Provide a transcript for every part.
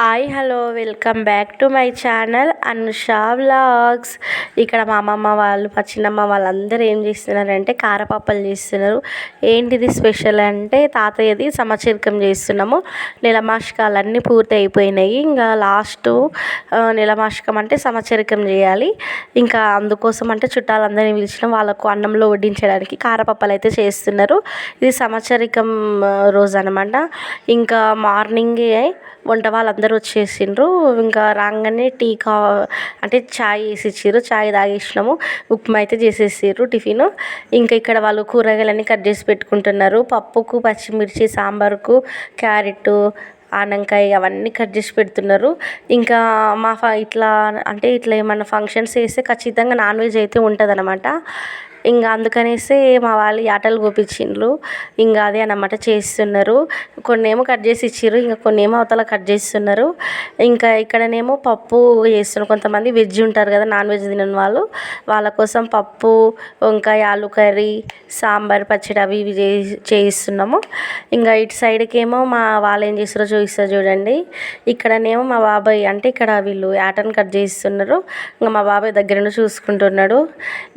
Hi hello welcome back to my channel Anusha vlogs. ఇక్కడ మా అమ్మమ్మ వాళ్ళు మా చిన్నమ్మ వాళ్ళందరూ ఏం చేస్తున్నారంటే కారపప్పలు చేస్తున్నారు. ఏంటిది స్పెషల్ అంటే తాతయ్యది సమచీర్కం చేస్తున్నాము. నెలమాషకాలన్నీ పూర్తి అయిపోయినాయి ఇంకా లాస్ట్ నెలమాషకం అంటే సమచీరకం చేయాలి. ఇంకా అందుకోసం అంటే చుట్టాలందరినీ పిలిచిన. వాళ్ళకు అన్నంలో వడ్డించడానికి కారపప్పలు అయితే చేస్తున్నారు. ఇది సమచరికం రోజు అనమాట ఇంకా మార్నింగే వంట వాళ్ళందరూ వచ్చేసిండ్రు. ఇంకా రాగానే టీ కా అంటే చాయ్ వేసి ఇచ్చిర్రు చాయ్ తాగేసినాము. ఉప్మా అయితే చేసేసారు టిఫిన్. ఇంకా ఇక్కడ వాళ్ళు కూరగాయలన్నీ కట్ చేసి పెట్టుకుంటున్నారు. పప్పుకు పచ్చిమిర్చి సాంబార్కు క్యారెట్ ఆనంకాయ అవన్నీ కట్ చేసి పెడుతున్నారు. ఇంకా మా ఫ ఇట్లా అంటే ఇట్లా ఏమన్నా ఫంక్షన్స్ వేస్తే ఖచ్చితంగా నాన్ వెజ్ అయితే ఉంటుంది అనమాట ఇంకా అందుకనేసి మా వాళ్ళు యాటలు కోపించిండ్రు ఇంకా అదే అన్నమాట చేస్తున్నారు. కొన్ని ఏమో కట్ చేసి ఇచ్చిర్రు ఇంకా కొన్ని ఏమో అవతల కట్ చేస్తున్నారు. ఇంకా ఇక్కడనేమో పప్పు చేస్తున్నారు. కొంతమంది వెజ్ ఉంటారు కదా నాన్ వెజ్ తినని వాళ్ళు. వాళ్ళ కోసం పప్పు వంకాయ ఆలు కర్రీ సాంబార్ పచ్చడి అవి ఇవి చేయిస్తున్నాము. ఇంకా ఇటు సైడ్కి ఏమో మా వాళ్ళు ఏం చేస్తారో చూపిస్తారు చూడండి. ఇక్కడనేమో మా బాబాయ్ అంటే ఇక్కడ వీళ్ళు యాటను కట్ చేస్తున్నారు ఇంకా మా బాబాయ్ దగ్గర నుండి చూసుకుంటున్నాడు.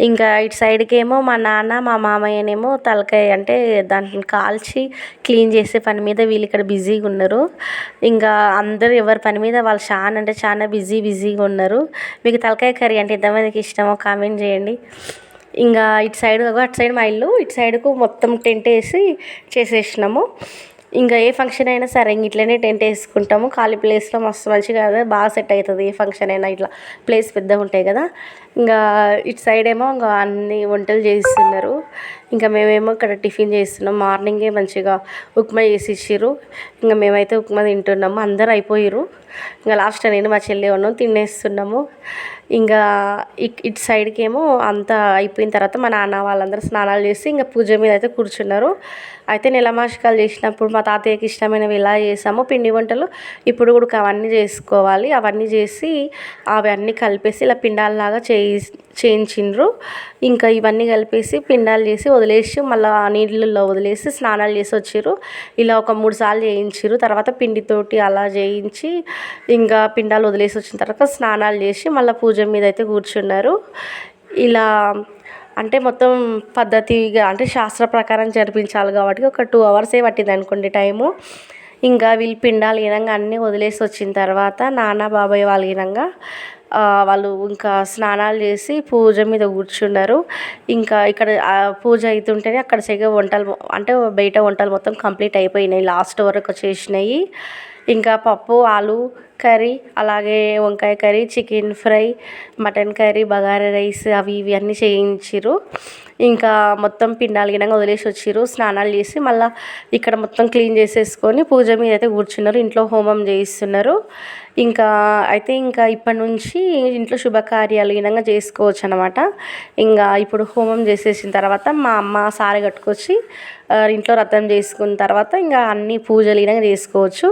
ఇంకా ఇటు సైడ్కి ఏమో మా నాన్న మా మామయ్యనేమో తలకాయ అంటే దాంట్లో కాల్చి క్లీన్ చేసే పని మీద వీళ్ళు ఇక్కడ బిజీగా ఉన్నారు. ఇంకా అందరూ ఎవరి పని మీద వాళ్ళు చాలా అంటే చాలా బిజీ బిజీగా ఉన్నారు. మీకు తలకాయ కర్రీ అంటే ఎంతమందికి ఇష్టమో కామెంట్ చేయండి. ఇంకా ఇటు సైడ్ అటు సైడ్ మా ఇల్లు ఇటు సైడ్కు మొత్తం టెంట్ వేసి చేసేసినాము. ఇంకా ఏ ఫంక్షన్ అయినా సరే ఇంక ఇట్లనే టెంట్ వేసుకుంటాము. ఖాళీ ప్లేస్లో మస్తు మంచిగా బాగా సెట్ అవుతుంది ఏ ఫంక్షన్ అయినా ఇట్లా. ప్లేస్ పెద్దగా ఉంటాయి కదా. ఇంకా ఇటు సైడ్ ఏమో ఇంకా అన్ని వంటలు చేస్తున్నారు ఇంకా మేమేమో ఇక్కడ టిఫిన్ చేస్తున్నాం. మార్నింగే మంచిగా ఉప్మా చేసి ఇచ్చిర్రు ఇంకా మేమైతే ఉప్మా తింటున్నాము. అందరు అయిపోయారు ఇంకా లాస్ట్ నేను మా చెల్లి ఉన్నాం తినేస్తున్నాము. ఇంకా ఇటు సైడ్కి ఏమో అంతా అయిపోయిన తర్వాత మా నాన్న వాళ్ళందరూ స్నానాలు చేసి ఇంకా పూజ మీద అయితే కూర్చున్నారు. అయితే నెలమాషకాలు చేసినప్పుడు మా తాతయ్యకి ఇష్టమైనవి ఎలా చేసామో పిండి వంటలు ఇప్పుడు కూడా అవన్నీ చేసుకోవాలి. అవన్నీ చేసి అవన్నీ కలిపేసి ఇలా పిండాలలాగా చేయి చేయించిండ్రు. ఇంకా ఇవన్నీ కలిపేసి పిండాలు చేసి వదిలేసి మళ్ళీ నీళ్ళల్లో వదిలేసి స్నానాలు చేసి వచ్చిర్రు. ఇలా ఒక మూడు సార్లు చేయించారు తర్వాత పిండితోటి అలా చేయించి ఇంకా పిండాలు వదిలేసి వచ్చిన తర్వాత స్నానాలు చేసి మళ్ళీ పూజ మీద అయితే కూర్చున్నారు. ఇలా అంటే మొత్తం పద్ధతిగా అంటే శాస్త్ర ప్రకారం జరిపించాలి కాబట్టి ఒక టూ అవర్సే పట్టింది అనుకోండి టైము. ఇంకా వీళ్ళు పిండాలు వినంగా అన్నీ వదిలేసి వచ్చిన తర్వాత నాన్న బాబాయ్ వాళ్ళు వినంగా వాళ్ళు ఇంకా స్నానాలు చేసి పూజ మీద కూర్చున్నారు ఇంకా ఇక్కడ పూజ అవుతుంటేనే అక్కడ సరిగ్గా వంటలు అంటే బయట వంటలు మొత్తం కంప్లీట్ అయిపోయినాయి. లాస్ట్ వరకు వచ్చేసినాయి ఇంకా పప్పు ఆలు కర్రీ అలాగే వంకాయ curry chicken fry mutton curry bagara rice అవి ఇవి అన్నీ చేయించిర్రు. ఇంకా మొత్తం పిండాలు గినంగా వదిలేసి వచ్చిర్రు. స్నానాలు చేసి మళ్ళీ ఇక్కడ మొత్తం క్లీన్ చేసేసుకొని పూజ మీద అయితే కూర్చున్నారు. ఇంట్లో హోమం చేయిస్తున్నారు. ఇంకా అయితే ఇంకా ఇప్పటి నుంచి ఇంట్లో శుభకార్యాలు గినంగా చేసుకోవచ్చు అనమాట ఇంకా ఇప్పుడు హోమం చేసేసిన తర్వాత మా అమ్మ సారి కట్టుకొచ్చి ఇంట్లో వ్రతం చేసుకున్న తర్వాత ఇంకా అన్ని పూజలు గినంగా చేసుకోవచ్చు.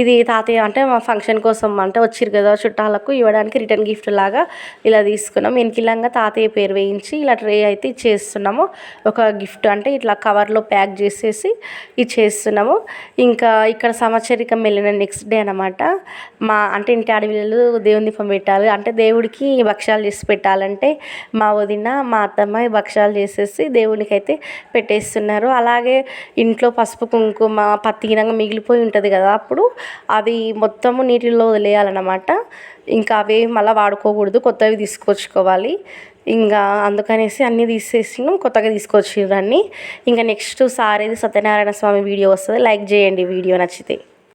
ఇది తాతయ్య అంటే మా ఫంక్షన్ కోసం అంటే వచ్చిరు కదా చుట్టాలకు ఇవ్వడానికి రిటర్న్ గిఫ్ట్ లాగా ఇలా తీసుకున్నాం. వెనకిలంగా తాతయ్య పేరు వేయించి ఇలా ట్రే అయితే ఇచ్చేస్తున్నాము. ఒక గిఫ్ట్ అంటే ఇట్లా కవర్లో ప్యాక్ చేసేసి ఇచ్చేస్తున్నాము. ఇంకా ఇక్కడ సంవత్సరికం వెళ్ళిన నెక్స్ట్ డే అనమాట మా అంటే ఇంటి ఆడపిల్లలు దేవుని దీపం పెట్టాలి. అంటే దేవుడికి భక్ష్యాలు చేసి పెట్టాలంటే మా వదిన మా అత్తమ్మ భక్ష్యాలు చేసేసి దేవునికి అయితే పెట్టేస్తున్నారు. అలాగే ఇంట్లో పసుపు కుంకుమ పత్తిగినంగా మిగిలిపోయి ఉంటుంది కదా అప్పుడు అవి మొత్తము నీటిలో వదిలేయాలన్నమాట. ఇంకా అవి మళ్ళీ వాడుకోకూడదు కొత్తవి తీసుకొచ్చుకోవాలి. ఇంకా అందుకనేసి అన్నీ తీసేసినాం కొత్తగా తీసుకొచ్చిన అన్నీ. ఇంకా నెక్స్ట్ సారేది సత్యనారాయణ స్వామి వీడియో వస్తుంది లైక్ చేయండి వీడియో నచ్చితే.